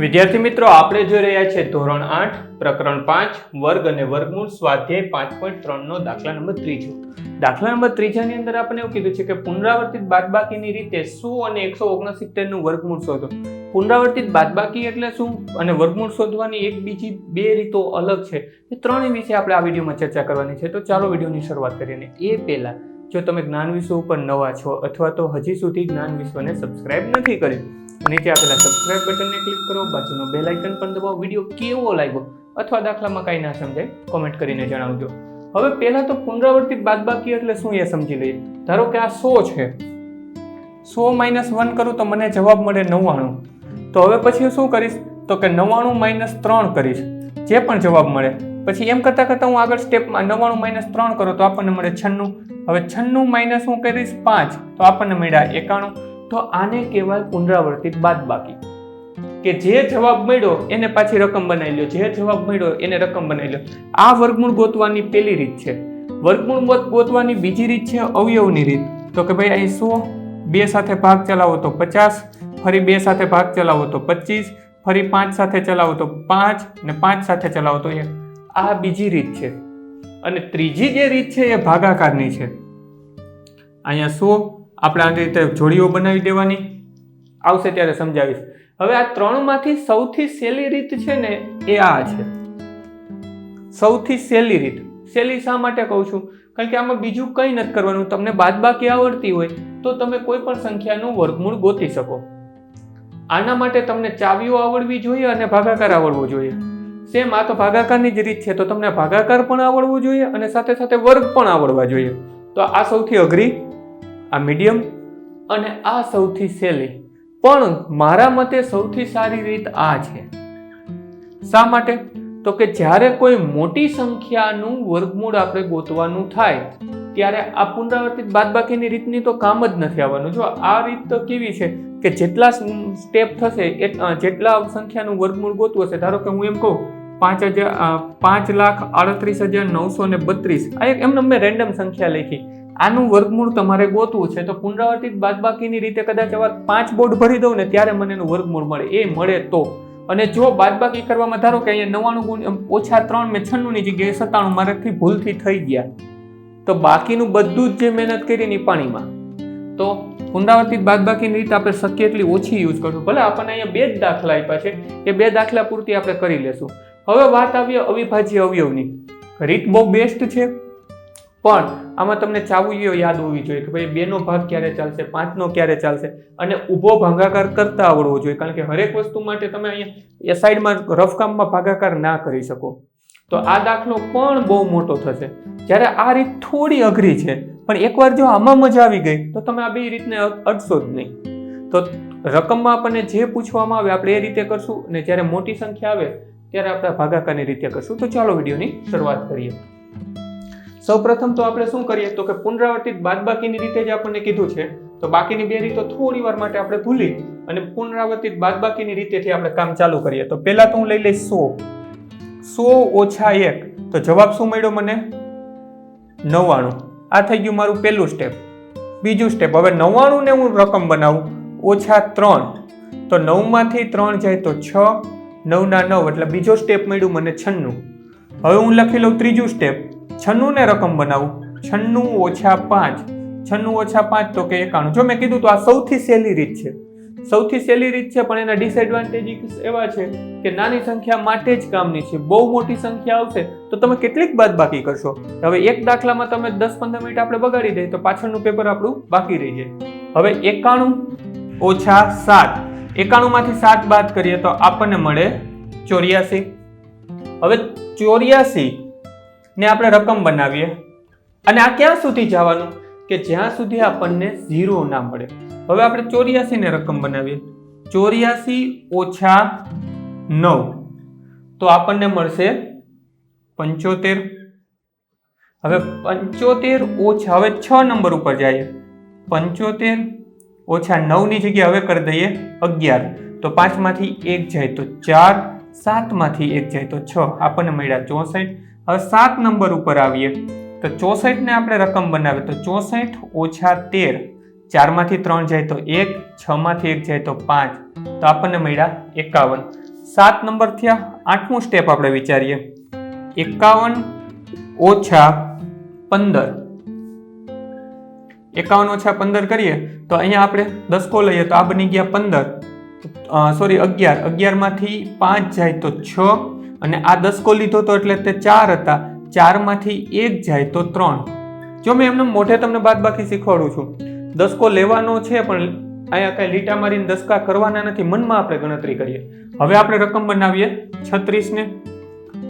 વિદ્યાર્થી મિત્રો, આપણે જોઈ રહ્યા છે ધોરણ આઠ, પ્રકરણ પાંચ, વર્ગ અને વર્ગમૂળ સ્વાધ્યાય પાંચ પોઈન્ટ ત્રણનો દાખલા નંબર ત્રીજો. દાખલા નંબર ત્રીજાની અંદર આપણે એવું કીધું છે કે પુનરાવર્તિત બાદબાકીની રીતે સો અને એકસો ઓગણસિત્તેરનું વર્ગમૂળ શોધો? પુનરાવર્તિત બાદબાકી એટલે શું અને વર્ગમૂળ શોધવાની એક બીજી બે રીતો અલગ છે. એ ત્રણેય વિશે આપણે આ વિડીયોમાં ચર્ચા કરવાની છે. તો ચાલો વિડીયોની શરૂઆત કરીએ એ પહેલા જો તમે જ્ઞાન વિશ્વ ઉપર નવા છો અથવા તો હજી સુધી જ્ઞાન વિશ્વને સબસ્ક્રાઇબ નથી કરી નીચે આપેલા સબસ્ક્રાઇબ બટનને ક્લિક કરો, બાજુનો બેલ આઇકન પણ દબાવો વીડિયો કેવો લાગ્યો અથવા દાખલામાં કાંઈ ના સમજાય કોમેન્ટ કરીને જણાવજો. હવે પહેલાં તો પુનરાવર્તિત બાદબાકી એટલે શું એ સમજી લઈએ. ધારો કે આ સો છે. સો માઇનસ વન કરું તો મને જવાબ મળે નવ્વાણું. તો હવે પછી શું કરીશ? તો કે નવ્વાણું માઇનસ ત્રણ કરીશ. જે પણ જવાબ મળે. પછી એમ કરતાં કરતાં હું આગળ સ્ટેપમાં નવ્વાણું માઇનસ ત્રણ કરું તો આપણને મળે છન્નું. હવે છન્નું માઇનસ હું કરીશ પાંચ, તો આપણને મળ્યા એકાણું. તો આને કહેવાય પુનરાવર્તિત બાદબાકી. કે જે જવાબ મળ્યો, એને પાછી રકમ બનાવી લ્યો. જે જવાબ મળ્યો, એને રકમ બનાવી લો આ વર્ગમૂળ ગોતવાની પહેલી રીત છે. વર્ગમૂળ ગોત- ગોતવાની બીજી રીત છે અવયવની રીત. તો કે ભાઈ અહીં સો, બે સાથે ભાગ ચલાવો તો પચાસ, ફરી બે સાથે ભાગ ચલાવો તો પચીસ, ફરી પાંચ સાથે ચલાવો તો પાંચ, ને પાંચ સાથે ચલાવો તો એક. આ બીજી રીત છે. અને ત્રીજી જે રીત છે એ ભાગાકારની છે. અહીંયા સો આપણે આ રીતે જોડીઓ બનાવી દેવાની. આવશે ત્યારે સમજાવીશ. હવે આ ત્રણમાંથી સૌથી સહેલી રીત છે ને એ આ છે. સૌથી સહેલી રીત. સહેલી શા માટે કહું છું? કારણ કે આમાં બીજું કંઈ નથી કરવાનું. તમને બાદબાકી આવડતી હોય તો તમે કોઈ પણ સંખ્યાનું વર્ગમૂળ ગોતી શકો. આના માટે તમને ચાવીઓ આવડવી જોઈએ અને ભાગાકાર આવડવો જોઈએ. સેમ આ તો ભાગાકારની જ રીત છે, તો તમને ભાગાકાર પણ આવડવું જોઈએ અને સાથે સાથે વર્ગ પણ આવડવા જોઈએ. તો આ સૌથી અઘરી, આ મીડિયમ અને આ સૌથી સહેલી. પણ મારા મતે સૌથી સારી રીત આ છે. શા માટે? તો કે જ્યારે કોઈ મોટી સંખ્યાનું વર્ગમૂળ આપણે ગોતવાનું થાય, ત્યારે આ પુનરાવર્તિત બાદબાકીની રીતની તો કામ જ નથી આવવાનું. જો આ રીત તો કેવી છે કે જેટલા સ્ટેપ થશે જેટલા સંખ્યાનું વર્ગમૂળ ગોતવું હશે, ધારો કે હું એમ કહું પાંચ હજાર પાંચ લાખ આડત્રીસ હજાર નવસો ને બત્રીસ. આ એક એમને મેં રેન્ડમ સંખ્યા લખી. આનું વર્ગમૂળ તમારે ગોતવું છે, તો પુનરાવર્તિત બાદબાકીની રીતે કદાચ આવા પાંચ બોર્ડ ભરી દઉં ને ત્યારે મને એનું વર્ગમૂળ મળે. એ મળે તો. અને જો બાદબાકી કરવામાં, ધારો કે અહીંયા નવ્વાણું ગુણ ઓછા ત્રણ મેં છન્નુંની જગ્યાએ સત્તાણું મારાથી ભૂલથી થઈ ગયા. તો બાકીનું બધું જ જે મહેનત કરી ની પાણીમાં. તો પુનરાવર્તિત બાદબાકીની રીતે આપણે શક્ય એટલી ઓછી યુઝ કરશું. ભલે આપણને અહીંયા બે જ દાખલા આપ્યા છે એ બે દાખલા પૂરતી આપણે કરી લેશું. હવે વાત આવીએ અવિભાજ્ય અવયવની. રીત બહુ બેસ્ટ છે. પણ આમાં તમને ચાવીઓ યાદ હોવી જોઈએ કે ભાઈ બેનો ભાગ ક્યારે ચાલશે, પાંચનો ક્યારે ચાલશે અને ઊભો ભાગાકાર કરતા આવડવો જોઈએ. કારણ કે હરેક વસ્તુ માટે તમે અહીંયા એ સાઈડમાં રફકામમાં ભાગાકાર ના કરી શકો. તો આ દાખલો પણ બહુ મોટો થશે. જ્યારે આ રીત થોડી અઘરી છે, પણ એકવાર જો આમાં મજા આવી ગઈ, તો તમે આ બે રીતને અડશો જ નહીં. તો રકમમાં આપણને જે પૂછવામાં આવે, આપણે એ રીતે કરશું અને જ્યારે મોટી સંખ્યા આવે ત્યારે આપણે ભાગાકારની રીતે કરશું. તો ચાલો વિડીયોની શરૂઆત કરીએ. સૌપ્રથમ તો આપણે શું કરીએ? તો કે પુનરાવર્તિત બાદબાકીની રીતે જ આપણને કીધું છે, તો બાકીની બે રીતો થોડી વાર માટે આપણે ભૂલી અને પુનરાવર્તિત બાદબાકીની રીતેથી આપણે કામ ચાલુ કરીએ. તો પહેલા તો હું લઈ લઈશ સો. સો ઓછા એક. તો જવાબ શું મળ્યો મને? નવ્વાણું. આ થઈ ગયું મારું પહેલું સ્ટેપ બીજું સ્ટેપ હવે નવ્વાણું ને હું રકમ બનાવું. ઓછા ત્રણ. તો નવમાંથી ત્રણ જાય તો છ. નવના નવ એટલે બીજો સ્ટેપ મળ્યું મને છન્નું. હવે હું લખી લઉં ત્રીજું સ્ટેપ છન્નુંને રકમ બનાવું. છન્નું ઓછા પાંચ. છન્નું ઓછા પાંચ તો કે એકાણું. જો મેં કીધું તો આ સૌથી સહેલી રીત છે. સૌથી સહેલી રીત છે, પણ એના ડિસએડવાન્ટેજીસ એવા છે કે નાની સંખ્યા માટે જ કામની છે. બહુ મોટી સંખ્યા આવશે તો તમે કેટલીક બાદ બાકી કરશો. હવે એક દાખલામાં તમે દસ પંદર મિનિટ આપણે બગાડી દઈએ તો પાછળનું પેપર આપણું બાકી રહી જાય. હવે એકાણું ઓછા સાત. એકાણું માંથી સાત બાદ કરીએ તો આપણને મળે ચોર્યાસી. હવે ચોર્યાસી ને આપણે રકમ બનાવીએ. અને આ ક્યાં સુધી જવાનું? કે જ્યાં સુધી આપણને ઝીરો ના મળે. હવે આપણે ચોર્યાસી ને રકમ બનાવીએ. ચોર્યાસી ઓછા નવ. તો આપણને મળશે પંચોતેર. હવે પંચોતેર ઓછા, હવે છ નંબર ઉપર જઈએ. પંચોતેર ઓછા નવની જગ્યાએ હવે કરી દઈએ અગિયાર. તો પાંચમાંથી એક જાય તો ચાર, સાતમાંથી એક જાય તો છ. આપણને મળ્યા ચોસઠ. હવે સાત નંબર ઉપર આવીએ. તો ચોસઠને આપણે રકમ બનાવીએ તો ચોસઠ ઓછા તેર. ચારમાંથી ત્રણ જાય તો એક, છમાંથી એક જાય તો પાંચ. તો આપણને મળ્યા એકાવન. સાત નંબર થયા. આઠમું સ્ટેપ આપણે વિચારીએ. એકાવન ઓછા પંદર. એકાવન ઓછા પંદર કરીએ, તો અહીંયા આપણે દસકો લઈએ, તો આ બની ગયા પંદર. સોરી અગિયાર. અગિયારમાંથી પાંચ જાય તો છ, અને આ દસકો લીધો તો એટલે તે ચાર હતા. ચારમાંથી એક જાય તો ત્રણ. જો મેં એમને મોઢે તમને બાદ બાકી શીખવાડું છું. દસકો લેવાનો છે, પણ અહીંયા કાંઈ લીટા મારીને દસકા કરવાના નથી. મનમાં આપણે ગણતરી કરીએ. હવે આપણે રકમ બનાવીએ. છત્રીસને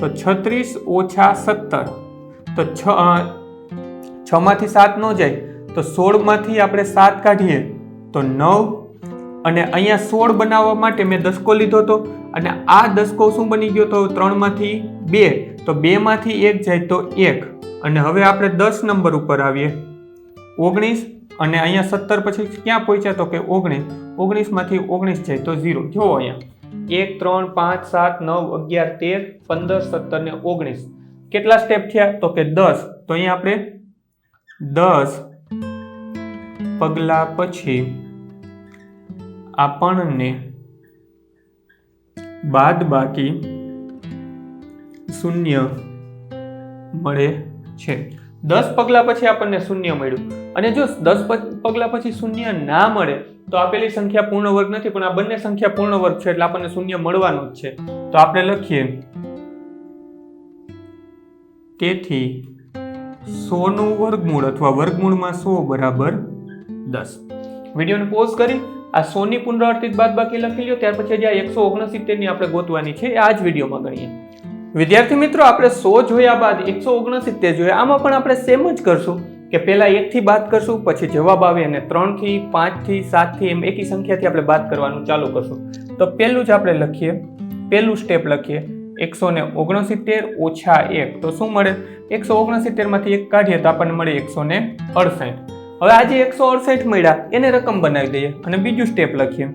તો છત્રીસ ઓછા સત્તર. તો છ છમાંથી સાત ન જાય. તો સોળમાંથી આપણે સાત કાઢીએ તો નવ. અને અહીંયા સોળ બનાવવા માટે મેં દસકો લીધો હતો. અને આ દસકો શું બની ગયો તો ત્રણમાંથી બે. તો બેમાંથી એક જાય તો એક. અને હવે આપણે દસ નંબર ઉપર આવીએ. ઓગણીસ. અને અહીંયા સત્તર પછી ક્યાં પહોંચ્યા તો કે ઓગણીસ. ઓગણીસમાંથી ઓગણીસ જાય તો ઝીરો. જુઓ અહીંયા. એક, ત્રણ, પાંચ, સાત, નવ, અગિયાર, તેર, પંદર, સત્તર ને ઓગણીસ. કેટલા સ્ટેપ થયા? તો કે દસ. તો અહીંયા આપણે દસ પગલા પછી આપણને બાદ બાકી શૂન્ય મળે છે. દસ પગલા પછી આપણને શૂન્ય મળ્યું. અને જો દસ પગલા પછી શૂન્ય ના મળે, તો આપેલી સંખ્યા પૂર્ણ વર્ગ નથી, પણ આ બંને સંખ્યા પૂર્ણ વર્ગ છે, એટલે આપણને શૂન્ય મળવાનું જ છે. તો આપણે લખીએ. તેથી સો નું વર્ગમૂળ અથવા વર્ગમૂળમાં સો બરાબર દસ. વિડીયોને પોઝ કરી, આ સોની પુનરાવર્તિત બાદ બાકી લખી લો ત્યાર પછી જે એકસો ઓગણસિત્તેરની આપણે ગોતવાની છે આ જ વિડીયોમાં ગણીએ. વિદ્યાર્થી મિત્રો, આપણે સો જોયા બાદ એકસો ઓગણસિત્તેર જોયા, આમાં પણ આપણે સેમ જ કરશું કે પહેલાં એકથી બાદ કરશું, પછી જવાબ આવે અને ત્રણથી, પાંચથી, સાતથી એમ એકી સંખ્યાથી આપણે બાદ કરવાનું ચાલુ કરશું. તો પહેલું જ આપણે લખીએ, પહેલું સ્ટેપ લખીએ, એકસો ને ઓગણસિત્તેર ઓછા એક. તો શું મળે? એકસો ઓગણસિત્તેરમાંથી એક કાઢીએ તો આપણને મળે એકસો ને અડસઠ. હવે આજે એકસો અડસઠ મળ્યા, એને રકમ બનાવી દઈએ અને બીજું સ્ટેપ લખીએ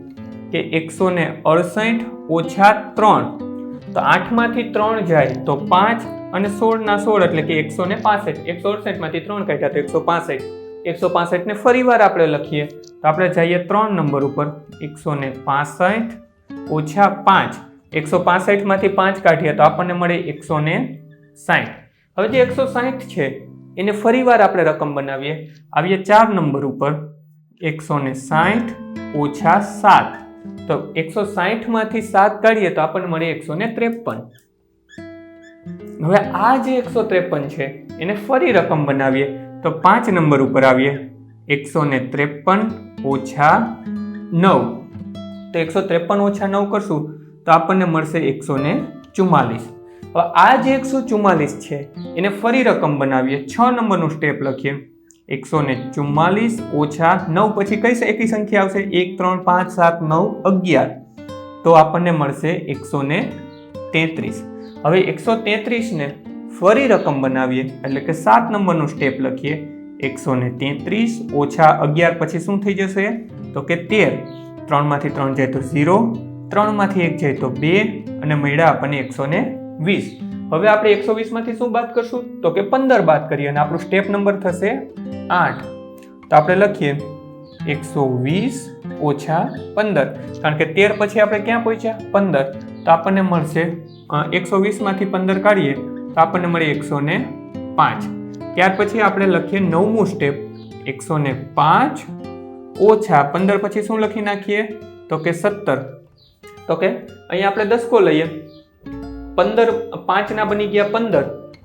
કે એકસો ને અડસઠ ઓછા ત્રણ. તો આઠમાંથી ત્રણ જાય તો પાંચ અને સોળના સોળ એટલે કે એકસો ને પાસઠ. એકસો અડસઠમાંથી ત્રણ કાઢ્યા તો એકસો પાસઠ. એકસો પાસઠને ફરીવાર ફરી વાર આપણે લખીએ. તો આપણે જઈએ ત્રણ નંબર ઉપર. એકસો ને પાસઠ ઓછા પાંચ. એકસો પાસઠમાંથી પાંચ કાઢીએ તો આપણને મળે એકસો ને સાઠ હવે જે એકસો સાઠ છે એને ફરીવાર આપણે રકમ બનાવીએ. આવીએ ચાર નંબર ઉપર. એકસો ને સાઠ ઓછા સાત. તો એકસો સાઠમાંથી સાત કાઢીએ તો આપણને મળે એકસો ને ત્રેપન. હવે આ જે એકસો ત્રેપન છે, એને ફરી રકમ બનાવીએ. તો પાંચ નંબર ઉપર આવીએ. એકસો ને ત્રેપન ઓછા નવ. તો એકસો ત્રેપન ઓછા નવ કરશું તો આપણને મળશે એકસો ને ચુમ્માલીસ હવે આ જે એકસો ચુમ્માલીસ છે, એને ફરી રકમ બનાવીએ. છ નંબરનું સ્ટેપ લખીએ. એકસો ને ચુમ્માલીસ ઓછા નવ, પછી કઈ એકી સંખ્યા આવશે? એક, ત્રણ, પાંચ, સાત, નવ, અગિયાર. તો આપણને મળશે એકસો ને તેત્રીસ. હવે એકસો તેત્રીસને ફરી રકમ બનાવીએ, એટલે કે સાત નંબરનું સ્ટેપ લખીએ. એકસો ને તેત્રીસ ઓછા અગિયાર, પછી શું થઈ જશે? તો કે તેર. ત્રણમાંથી ત્રણ જાય તો ઝીરો, ત્રણમાંથી એક જાય તો બે, અને મળ્યા આપણને એકસો ને વીસ. હવે આપણે એકસો વીસમાંથી શું બાદ કરશું? તો કે પંદર બાદ કરીએ અને આપણું સ્ટેપ નંબર થશે આઠ. તો આપણે લખીએ એકસો વીસ ઓછા પંદર. કારણ કે તેર પછી આપણે ક્યાં પહોંચ્યા? પંદર. તો આપણને મળશે એકસો વીસમાંથી પંદર કાઢીએ, તો આપણને મળે એકસો ને પાંચ. ત્યાર પછી આપણે લખીએ નવમું સ્ટેપ, એકસો ને પાંચ ઓછા પંદર પછી શું લખી નાખીએ? તો કે સત્તર. તો કે અહીંયા આપણે દસકો લઈએ. પંદર પાંચના બની ગયા પંદર.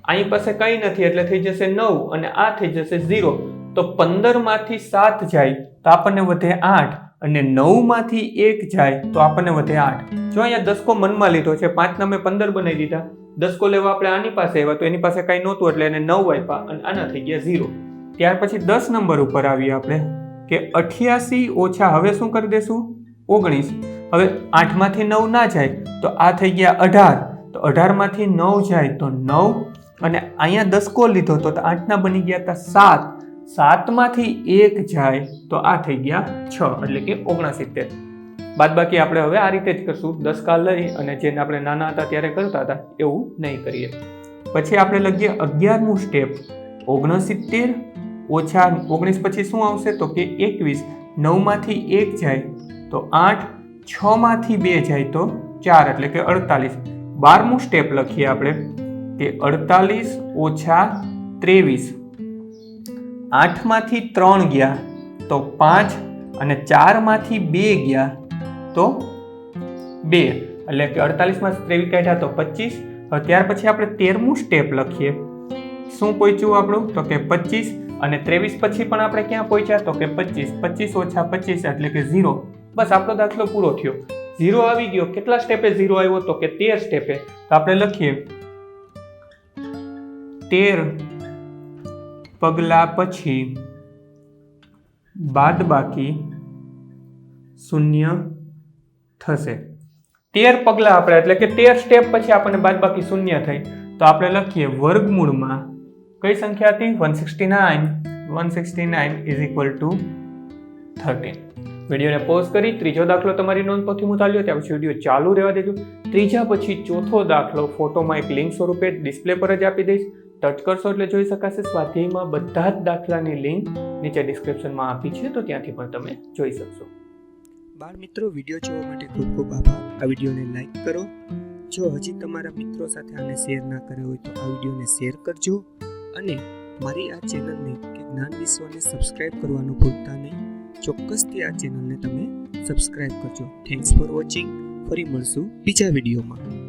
અહીં પાસે કંઈ નથી, એટલે થઈ જશે નવ અને આ થઈ જશે ઝીરો. તો પંદરમાંથી સાત જાય, તો આપણને વધે આઠ. અને નવમાંથી એક જાય, તો આપણને વધે આઠ. જો અહીંયા દસકો મનમાં લીધો છે, પાંચના મેં પંદર બનાવી દીધા. દસકો લેવા આપણે આની પાસે આવ્યા, તો એની પાસે કાંઈ નહોતું, એટલે એને નવ આપ્યા અને આના થઈ ગયા ઝીરો. ત્યાર પછી દસ નંબર ઉપર આવીએ આપણે, કે અઠ્યાસી ઓછા, હવે શું કરી દેશું? ઓગણીસ. હવે આઠમાંથી નવ ના જાય, તો આ થઈ ગયા અઢાર. તો અઢારમાંથી નવ જાય તો નવ અને અહીંયા દસકો લીધો તો આઠના બની ગયા હતા સાત. સાતમાંથી એક જાય તો આ થઈ ગયા છ, એટલે કે ઓગણસિત્તેર. બાદ બાકી આપણે હવે આ રીતે જ કરશું. દસ કાલ લઈ અને જેને આપણે નાના હતા ત્યારે કરતા હતા એવું નહીં કરીએ. પછી આપણે લખીએ અગિયારમું સ્ટેપ ઓગણસિત્તેર ઓછા ઓગણીસ પછી શું આવશે? તો કે એકવીસ. નવમાંથી એક જાય તો આઠ. છમાંથી બે જાય તો ચાર, એટલે કે અડતાલીસ. બારમું સ્ટેપ લખીએ આપણે કે અડતાલીસ ઓછા ત્રેવીસ. આઠમાંથી ત્રણ ગયા તો પાંચ અને ચારમાંથી બે ગયા તો બે. એટલે કે અડતાલીસમાં ત્રેવીસ કાઢ્યા તો પચીસ. ત્યાર પછી આપણે તેરમું સ્ટેપ લખીએ. શું પહોંચ્યું આપણું? તો કે પચીસ અને ત્રેવીસ પછી પણ આપણે ક્યાં પહોંચ્યા? તો કે પચીસ. પચીસ ઓછા પચીસ એટલે કે ઝીરો. બસ આપણો દાખલો પૂરો થયો. ઝીરો આવી ગયો. કેટલા સ્ટેપે ઝીરો આવ્યો તો કે તેર સ્ટેપે? તો આપણે લખીએ. તેર પગલા પછી બાદ બાકી શૂન્ય થશે. તેર પગલા આપણે, એટલે કે તેર સ્ટેપ પછી આપણને બાદ બાકી શૂન્ય થઈ. તો આપણે લખીએ, વર્ગમૂળમાં કઈ સંખ્યા હતી? One sixty nine one sixty nine is equal to thirteen વિડીયોને પોઝ કરી, ત્રીજો દાખલો તમારી નોંધપોથી ચાલ્યો ત્યાં પછી વીડિયો ચાલુ રહેવા દેજો. ત્રીજા પછી ચોથો દાખલો ફોટોમાં એક લિંક સ્વરૂપે ડિસ્પ્લે પર જ આપી દઈશ. ટચ કરશો એટલે જોઈ શકાશે સ્વાધ્યાયમાં બધા જ દાખલાની લિંક નીચે ડિસ્ક્રિપ્શનમાં આપી છે, તો ત્યાંથી પણ તમે જોઈ શકશો. બાળ મિત્રો, વીડિયો જોવા માટે ખૂબ ખૂબ આભાર. આ વિડીયોને લાઈક કરો. જો હજી તમારા મિત્રો સાથે આને શેર ના કર્યો હોય તો આ વિડીયોને શેર કરજો. અને મારી આ ચેનલને કે જ્ઞાન વિશ્વને સબસ્ક્રાઇબ કરવાનું ભૂલતા નહીં. ચોક્કસથી આ ચેનલને તમે સબસ્ક્રાઇબ કરજો. થેન્ક્સ ફોર વોચિંગ ફરી મળશું બીજા વિડીયોમાં